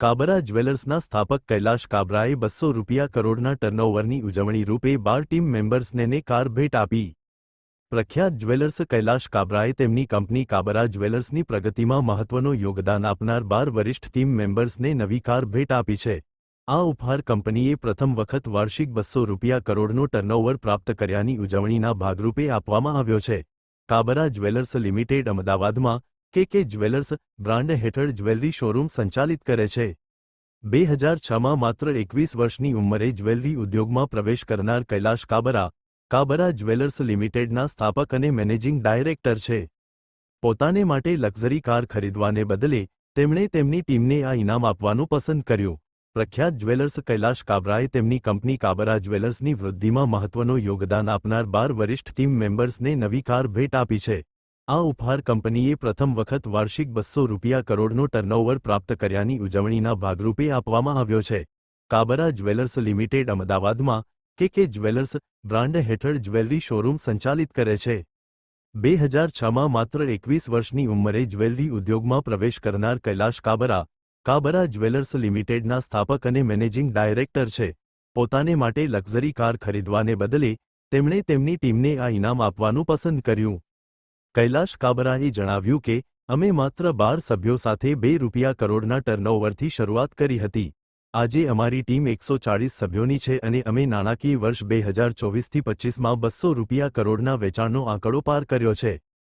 કાબરા જ્વેલર્સના સ્થાપક કૈલાશ કાબરાએ બસો રૂપિયા કરોડના ટર્નઓવરની ઉજવણી રૂપે બાર ટીમ મેમ્બર્સને કાર ભેટ આપી. પ્રખ્યાત જ્વેલર્સ કૈલાશ કાબરાએ તેમની કંપની કાબરા જ્વેલર્સની પ્રગતિમાં મહત્વનું યોગદાન આપનાર બાર વરિષ્ઠ ટીમ મેમ્બર્સને નવી કાર ભેટ આપી છે. આ ઉપહાર કંપનીએ પ્રથમ વખત વાર્ષિક બસો રૂપિયા કરોડનો ટર્નઓવર પ્રાપ્ત કર્યાની ઉજવણીના ભાગરૂપે આપવામાં આવ્યો છે. કાબરા જ્વેલર્સ લિમિટેડ અમદાવાદમાં કે કે જ્વેલર્સ બ્રાન્ડ હેઠળ જ્વેલરી શોરૂમ સંચાલિત કરે છે. બે હજાર છમાં માત્ર એકવીસ વર્ષની ઉંમરે જ્વેલરી ઉદ્યોગમાં પ્રવેશ કરનાર કૈલાશ કાબરા કાબરા જ્વેલર્સ લિમિટેડના સ્થાપક અને મેનેજિંગ ડાયરેક્ટર છે. પોતાને માટે લક્ઝરી કાર ખરીદવાને બદલે તેમણે તેમની ટીમને આ ઇનામ આપવાનું પસંદ કર્યું. પ્રખ્યાત જ્વેલર્સ કૈલાશ કાબરાએ તેમની કંપની કાબરા જ્વેલર્સની વૃદ્ધિમાં મહત્વનું યોગદાન આપનાર બાર વરિષ્ઠ ટીમ મેમ્બર્સને નવી કાર ભેટ આપી છે. આ ઉપહાર કંપનીએ પ્રથમ વખત વાર્ષિક બસો રૂપિયા કરોડનો ટર્નઓવર પ્રાપ્ત કર્યાની ઉજવણીના ભાગરૂપે આપવામાં આવ્યો છે. કાબરા જ્વેલર્સ લિમિટેડ અમદાવાદમાં કે કે જ્વેલર્સ બ્રાન્ડ હેઠળ જ્વેલરી શોરૂમ સંચાલિત કરે છે. બે હજાર છમાં માત્ર એકવીસ વર્ષની ઉંમરે જ્વેલરી ઉદ્યોગમાં પ્રવેશ કરનાર કૈલાશ કાબરા કાબરા જ્વેલર્સ લિમિટેડના સ્થાપક અને મેનેજિંગ ડાયરેક્ટર છે. પોતાને માટે લક્ઝરી કાર ખરીદવાને બદલે તેમણે તેમની ટીમને આ ઇનામ આપવાનું પસંદ કર્યું. કૈલાશ કાબરાએ જણાવ્યું કે, અમે માત્ર બાર સભ્યો સાથે બે રૂપિયા કરોડના ટર્નઓવરથી શરૂઆત કરી હતી. આજે અમારી ટીમ એકસો ચાળીસ સભ્યોની છે અને અમે નાણાકીય વર્ષ બે હજાર ચોવીસથી પચ્ચીસમાં બસો રૂપિયા કરોડના વેચાણનો આંકડો પાર કર્યો છે.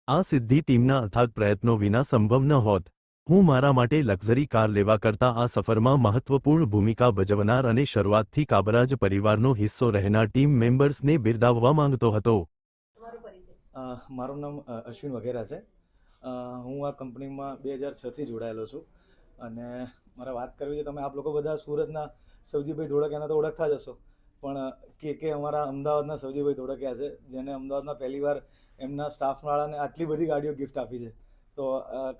આ સિદ્ધિ ટીમના અથાગ પ્રયત્નો વિના સંભવ ન હોત. હું મારા માટે લક્ઝરી કાર લેવા કરતાં આ સફરમાં મહત્વપૂર્ણ ભૂમિકા ભજવનાર અને શરૂઆતથી કાબરાજ પરિવારનો હિસ્સો રહેનાર ટીમ મેમ્બર્સને બિરદાવવા માંગતો હતો. મારું નામ અશ્વિન વઘેરા છે. હું આ કંપનીમાં બે હજાર છથી જોડાયેલો છું. અને મારે વાત કરવી છે, તમે આપ લોકો બધા સુરતના સવજીભાઈ એના તો ઓળખતા જ હશો. પણ, કે કે અમારા અમદાવાદના સવજીભાઈ ધોળકિયા છે, જેને અમદાવાદમાં પહેલીવાર એમના સ્ટાફવાળાને આટલી બધી ગાડીઓ ગિફ્ટ આપી છે. તો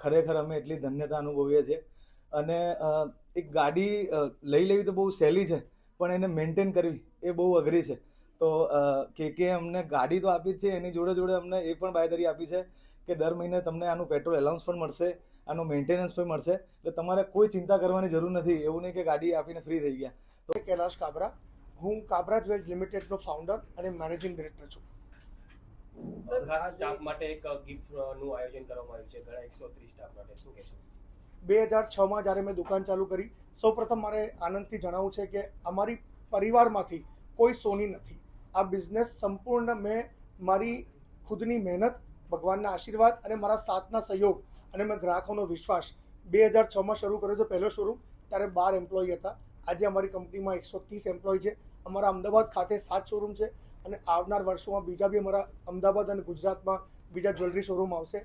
ખરેખર અમે એટલી ધન્યતા અનુભવીએ છીએ. અને એક ગાડી લઈ લેવી તો બહુ સહેલી છે, પણ એને મેન્ટેન કરવી એ બહુ અઘરી છે. તો કે કે અમને ગાડી તો આપી જ છે એની જોડે જોડે અમને એ પણ બાયદરી આપી છે કે દર મહિને તમને આનું પેટ્રોલ એલાઉન્સ પણ મળશે આનું મેન્ટેનન્સ પણ મળશે એટલે તમારે કોઈ ચિંતા કરવાની જરૂર નથી એવું નહીં કે ગાડી આપીને ફ્રી થઈ ગયા. તો કૈલાશ કાબરા હું કાબરા જ્વેલ્સ લિમિટેડનો ફાઉન્ડર અને મેનેજિંગ ડિરેક્ટર છું. ખાસ સ્ટાફ માટે એક ગિફ્ટનું આયોજન કરવામાં આવ્યું છે ઘણા એકસો ત્રીસ સ્ટાફ માટે શું કહેશો? બે હજાર છમાં જ્યારે મેં દુકાન ચાલુ કરી સૌપ્રથમ મારે આનંદથી જણાવવું છે કે અમારી પરિવારમાંથી કોઈ સોની નથી. આ બિઝનેસ સંપૂર્ણ મેં મારી ખુદની મહેનત, ભગવાનના આશીર્વાદ અને મારા સાથના સહયોગ અને મેં ગ્રાહકોનો વિશ્વાસ. બે હજાર છમાં શરૂ કર્યો હતો પહેલો શોરૂમ ત્યારે બાર એમ્પ્લોય હતા. આજે અમારી કંપનીમાં એકસો ત્રીસ એમ્પ્લોય છે. અમારા અમદાવાદ ખાતે સાત શોરૂમ છે અને આવનાર વર્ષોમાં બીજા બી અમારા અમદાવાદ અને ગુજરાતમાં બીજા જ્વેલરી શોરૂમ આવશે.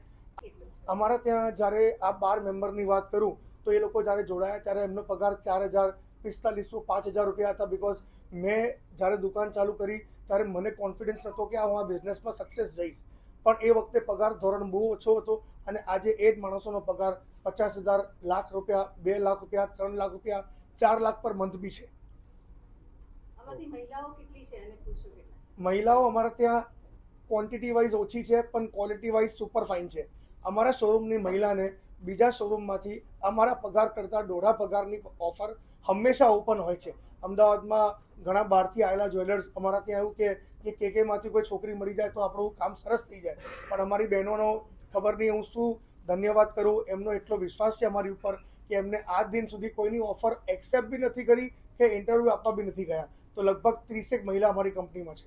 અમારા ત્યાં જ્યારે આ બાર મેમ્બરની વાત કરું, તો એ લોકો જ્યારે જોડાયા ત્યારે એમનો પગાર ચાર હજાર પિસ્તાલીસો પાંચ હજાર રૂપિયા હતા બિકોઝ મેં જ્યારે દુકાન ચાલુ કરી ત્યારે મને કોન્ફિડન્સ હતો કે આ હું આ બિઝનેસમાં સક્સેસ જઈશ. પણ એ વખતે પગાર ધોરણ બહુ ઓછો હતો અને આજે એ જ માણસોનો પગાર પચાસ હજાર લાખ રૂપિયા બે લાખ રૂપિયા ત્રણ લાખ રૂપિયા ચાર લાખ પર મંથ બી છે. મહિલાઓ અમારા ત્યાં ક્વોન્ટિટી વાઇઝ ઓછી છે પણ ક્વોલિટી વાઇઝ સુપર ફાઇન છે. અમારા શોરૂમની મહિલાને બીજા શોરૂમમાંથી અમારા પગાર કરતાં દોઢા પગારની ઓફર હંમેશા ઓપન હોય છે. અમદાવાદમાં ઘણા બહારથી આવેલા જ્વેલર્સ અમારા ત્યાં એવું કે કે કે કેમાંથી કોઈ છોકરી મળી જાય તો આપણું કામ સરસ થઈ જાય. પણ અમારી બહેનોનો ખબર નહીં હું શું ધન્યવાદ કરું, એમનો એટલો વિશ્વાસ છે અમારી ઉપર કે એમને આજ દિન સુધી કોઈની ઓફર એક્સેપ્ટ બી નથી કરી કે ઇન્ટરવ્યૂ આપવા બી નથી ગયા. તો લગભગ ત્રીસેક મહિલા અમારી કંપનીમાં છે.